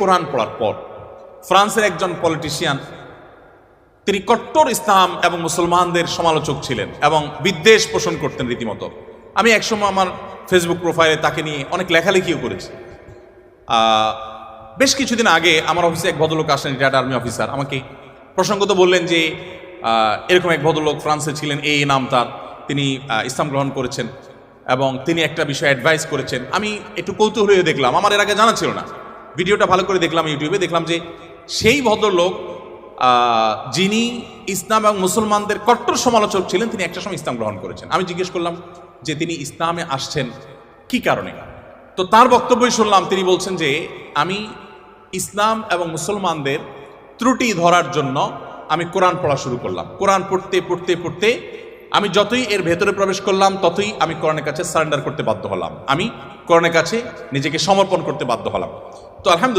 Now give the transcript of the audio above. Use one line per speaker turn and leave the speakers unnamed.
কোরআন পড়ার পর, ফ্রান্সের একজন পলিটিশিয়ান তিনি কট্টর ইসলাম এবং মুসলমানদের সমালোচক ছিলেন এবং বিদ্বেষ পোষণ করতেন রীতিমতো। আমি একসময় আমার ফেসবুক প্রোফাইলে তাকে নিয়ে অনেক লেখালেখিও করেছি। বেশ কিছুদিন আগে আমার অফিসে এক ভদ্রলোক আসেন রিটায়ার্ড আর্মি অফিসার আমাকে প্রসঙ্গত বললেন যে এরকম এক ভদ্রলোক ফ্রান্সে ছিলেন, এই নাম তার, তিনি ইসলাম গ্রহণ করেছেন এবং তিনি একটা বিষয়ে অ্যাডভাইস করেছেন। আমি একটু কৌতূহল হয়ে দেখলাম, আমার এর আগে জানা ছিল না। ভিডিওটা ভালো করে দেখলাম ইউটিউবে, দেখলাম যে সেই ভদ্রলোক যিনি ইসলাম এবং মুসলমানদের কট্টর সমালোচক ছিলেন, তিনি একটা সময় ইসলাম গ্রহণ করেছেন। আমি জিজ্ঞেস করলাম যে তিনি ইসলামে আসছেন কি কারণে? তো তার বক্তব্যই শুনলাম, তিনি বলছেন যে আমি ইসলাম এবং মুসলমানদের ত্রুটি ধরার জন্য আমি কোরআন পড়া শুরু করলাম। কোরআন পড়তে পড়তে পড়তে আমি যতই এর ভেতরে প্রবেশ করলাম, ততই আমি কোরআনের কাছে সারেন্ডার করতে বাধ্য হলাম। আমি কোরআনের কাছে নিজেকে সমর্পণ করতে বাধ্য হলাম। তো আলহামদুলিল্লাহ